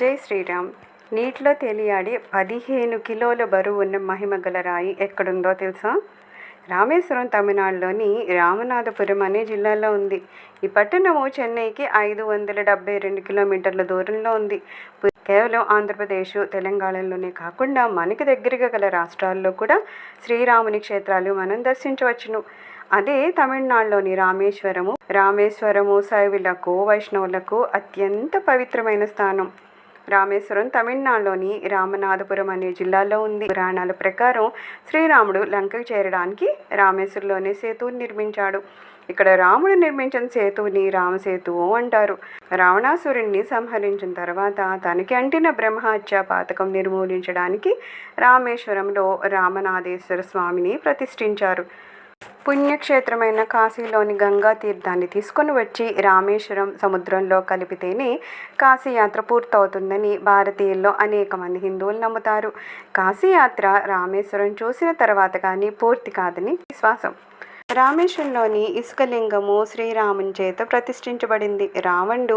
జై శ్రీరామ్. నీటిలో తేలియాడి పదిహేను కిలోల బరువు ఉన్న మహిమగల రాయి ఎక్కడుందో తెలుసా? రామేశ్వరం తమిళనాడులోని రామనాథపురం అనే జిల్లాలో ఉంది. ఈ పట్టణము చెన్నైకి ఐదు వందల డెబ్బై రెండు కిలోమీటర్ల దూరంలో ఉంది. కేవలం ఆంధ్రప్రదేశ్ తెలంగాణలోనే కాకుండా మనకి దగ్గరగా గల రాష్ట్రాల్లో కూడా శ్రీరాముని క్షేత్రాలు మనం దర్శించవచ్చును. అదే తమిళనాడులోని రామేశ్వరము రామేశ్వరము శైవులకు వైష్ణవులకు అత్యంత పవిత్రమైన స్థానం. రామేశ్వరం తమిళనాడులోని రామనాథపురం అనే జిల్లాలో ఉంది. పురాణాల ప్రకారం శ్రీరాముడు లంకకు చేరడానికి రామేశ్వరంలోనే సేతువుని నిర్మించాడు. ఇక్కడ రాముడు నిర్మించిన సేతువుని రామసేతువు అంటారు. రావణాసురుణ్ణి సంహరించిన తర్వాత తనకి అంటిన బ్రహ్మహత్య పాతకం నిర్మూలించడానికి రామేశ్వరంలో రామనాథేశ్వర స్వామిని ప్రతిష్ఠించారు. పుణ్యక్షేత్రమైన కాశీలోని గంగా తీర్థాన్ని తీసుకొని వచ్చి రామేశ్వరం సముద్రంలో కలిపితేనే కాశీయాత్ర పూర్తవుతుందని భారతీయుల్లో అనేక మంది హిందువులు నమ్ముతారు. కాశీయాత్ర రామేశ్వరం చూసిన తర్వాత కానీ పూర్తి కాదని విశ్వాసం. రామేశ్వరంలోని ఇసుకలింగము శ్రీరాముని చేత ప్రతిష్ఠించబడింది. రావణుడు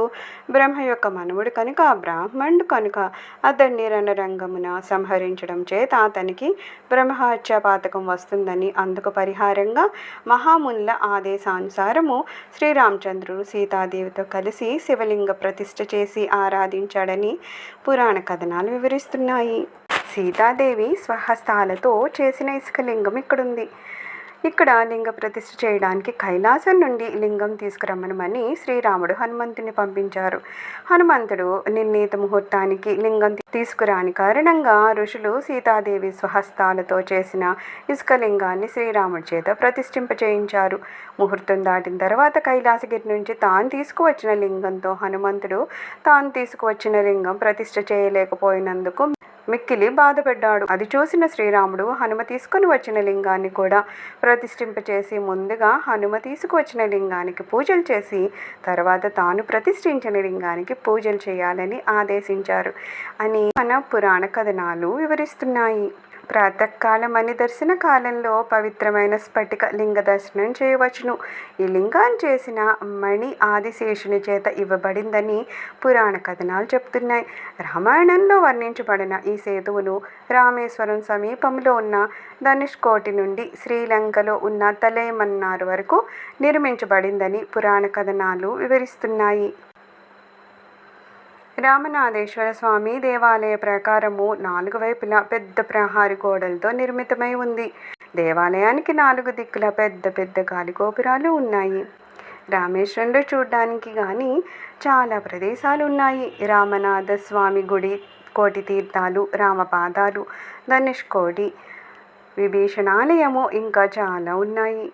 బ్రహ్మ యొక్క మనవుడు కనుక బ్రాహ్మణుడు కనుక అతన్ని రణరంగమున సంహరించడం చేత అతనికి బ్రహ్మహత్య పాతకం వస్తుందని అందుకు పరిహారంగా మహామునుల ఆదేశానుసారము శ్రీరామచంద్రుడు సీతాదేవితో కలిసి శివలింగ ప్రతిష్ఠ చేసి ఆరాధించాడని పురాణ కథనాలు వివరిస్తున్నాయి. సీతాదేవి స్వహస్తాలతో చేసిన ఇసుకలింగం ఇక్కడుంది. ఇక్కడ లింగ ప్రతిష్ఠ చేయడానికి కైలాసం నుండి లింగం తీసుకురమ్మనమని శ్రీరాముడు హనుమంతుని పంపించారు. హనుమంతుడు నిర్ణీత ముహూర్తానికి లింగం తీసుకురాని కారణంగా ఋషులు సీతాదేవి స్వహస్తాలతో చేసిన ఇసుక లింగాన్ని శ్రీరాముడి చేత ప్రతిష్ఠింప చేయించారు. ముహూర్తం దాటిన తర్వాత కైలాసగిరి నుంచి తాను తీసుకువచ్చిన లింగంతో హనుమంతుడు తాను తీసుకువచ్చిన లింగం ప్రతిష్ఠ చేయలేకపోయినందుకు మిక్కిలి బాధపడ్డాడు. అది చూసిన శ్రీరాముడు హనుమ తీసుకొని వచ్చిన లింగాన్ని కూడా ప్రతిష్ఠింపచేసి ముందుగా హనుమ తీసుకువచ్చిన లింగానికి పూజలు చేసి తర్వాత తాను ప్రతిష్ఠించిన లింగానికి పూజలు చేయాలని ఆదేశించారు అని మన పురాణ కథనాలు వివరిస్తున్నాయి. ప్రాతకాలం అని దర్శన కాలంలో పవిత్రమైన స్ఫటిక లింగ దర్శనం చేయవచ్చును. ఈ లింగాన్ని చేసిన మణి ఆదిశేషుని చేత ఇవ్వబడిందని పురాణ కథనాలు చెప్తున్నాయి. రామాయణంలో వర్ణించబడిన ఈ సేతువును రామేశ్వరం సమీపంలో ఉన్న ధనుష్కోటి నుండి శ్రీలంకలో ఉన్న తలేమన్నారు వరకు నిర్మించబడిందని పురాణ కథనాలు వివరిస్తున్నాయి. రామనాథేశ్వర స్వామి దేవాలయ ప్రకారము నాలుగు వైపులా పెద్ద ప్రహారి గోడలతో నిర్మితమై ఉంది. దేవాలయానికి నాలుగు దిక్కుల పెద్ద పెద్ద గాలి గోపురాలు ఉన్నాయి. రామేశ్వరంలో చూడడానికి కానీ చాలా ప్రదేశాలు ఉన్నాయి రామనాథ స్వామి గుడి కోటి తీర్థాలు రామపాదాలు ధనుష్కోడి విభీషణాలయము ఇంకా చాలా ఉన్నాయి.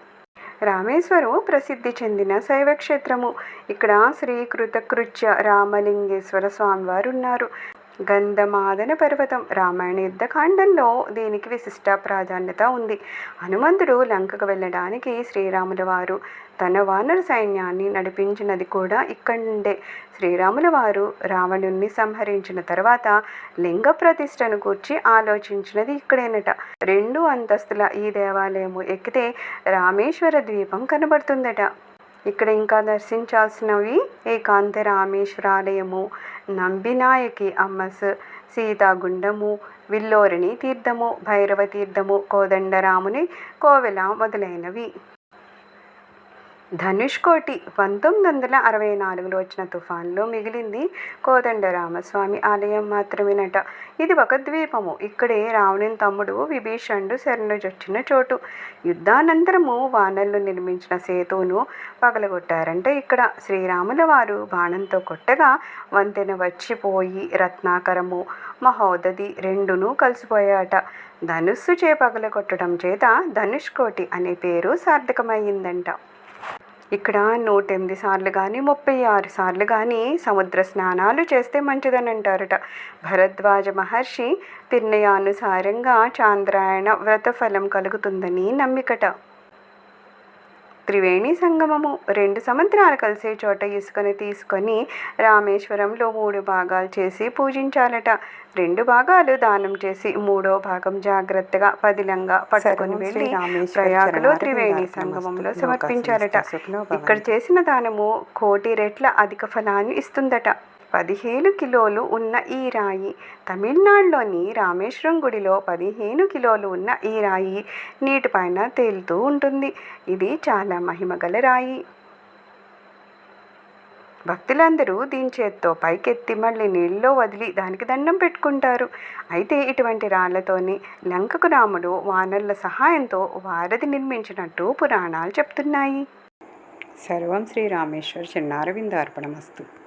రామేశ్వరం ప్రసిద్ధి చెందిన శైవ క్షేత్రము ఇక్కడ శ్రీ కృతకృత్య రామలింగేశ్వర స్వామివారు ఉన్నారు. గంధమాదన పర్వతం రామాయణ యుద్ధకాండంలో దీనికి విశిష్ట ప్రాధాన్యత ఉంది. హనుమంతుడు లంకకు వెళ్ళడానికి శ్రీరాముల వారు తన వానర సైన్యాన్ని నడిపించినది కూడా ఇక్కడి శ్రీరాముల వారు రావణుణ్ణి సంహరించిన తర్వాత లింగ ప్రతిష్టను కూర్చి ఆలోచించినది ఇక్కడేనట. రెండు అంతస్తుల ఈ దేవాలయము ఎక్కితే రామేశ్వర ద్వీపం కనబడుతుందట. ఇక్కడ ఇంకా దర్శించాల్సినవి ఏకాంత రామేశ్వరాలయము నంబినాయకి అమ్మస్ సీతాగుండము విల్లోరిణి తీర్థము భైరవ తీర్థము కోదండరాముని కోవెల మొదలైనవి. ధనుష్కోటి పంతొమ్మిది వందల అరవై నాలుగులో వచ్చిన తుఫాన్లో మిగిలింది కోదండరామస్వామి ఆలయం మాత్రమేనట ఇది ఒక ద్వీపము. ఇక్కడే రావణుని తమ్ముడు విభీషణుడు శరణుజొచ్చిన చోటు. యుద్ధానంతరము వానలు నిర్మించిన సేతును పగలగొట్టారంటే ఇక్కడ. శ్రీరాముల వారు బాణంతో కొట్టగా వంతెన వచ్చిపోయి రత్నాకరము మహోదది రెండును కలిసిపోయాట ధనుస్సు చే పగలగొట్టడం చేత ధనుష్కోటి అనే పేరు సార్థకమైందంట ఇక్కడ నూట ఎనిమిది సార్లు కానీ ముప్పై ఆరు సార్లు కానీ సముద్ర స్నానాలు చేస్తే మంచిదని అంటారట. భరద్వాజ మహర్షి నిర్ణయానుసారంగా చాంద్రాయణ వ్రతఫలం కలుగుతుందని నమ్మికట. త్రివేణి సంగమము రెండు సముద్రాలు కలిసే చోట ఇసుకను తీసుకొని రామేశ్వరంలో మూడు భాగాలు చేసి పూజించాలట రెండు భాగాలు దానం చేసి మూడో భాగం జాగ్రత్తగా పదిలంగా పట్టుకొని వెళ్ళి ప్రయాగలో. త్రివేణి సంగమంలో భవంతు. ఇక్కడ చేసిన దానము కోటి రెట్ల అధిక ఫలాన్ని ఇస్తుందట పదిహేను కిలోలు ఉన్న ఈ రాయి. తమిళనాడులోని రామేశ్వరం గుడిలో పదిహేను కిలోలు ఉన్న ఈ రాయి నీటిపైన తేలుతూ ఉంటుంది. ఇది చాలా మహిమగల రాయి. భక్తులందరూ దీని చేత్తో పైకెత్తి మళ్ళీ నీళ్ళలో వదిలి దానికి దండం పెట్టుకుంటారు. అయితే ఇటువంటి రాళ్ళతోనే లంకకు రాముడు వానర్ల సహాయంతో వారధి నిర్మించినట్టు పురాణాలు చెప్తున్నాయి. సర్వం శ్రీ రామేశ్వర్ చిన్నారవిందార్పణమస్తు.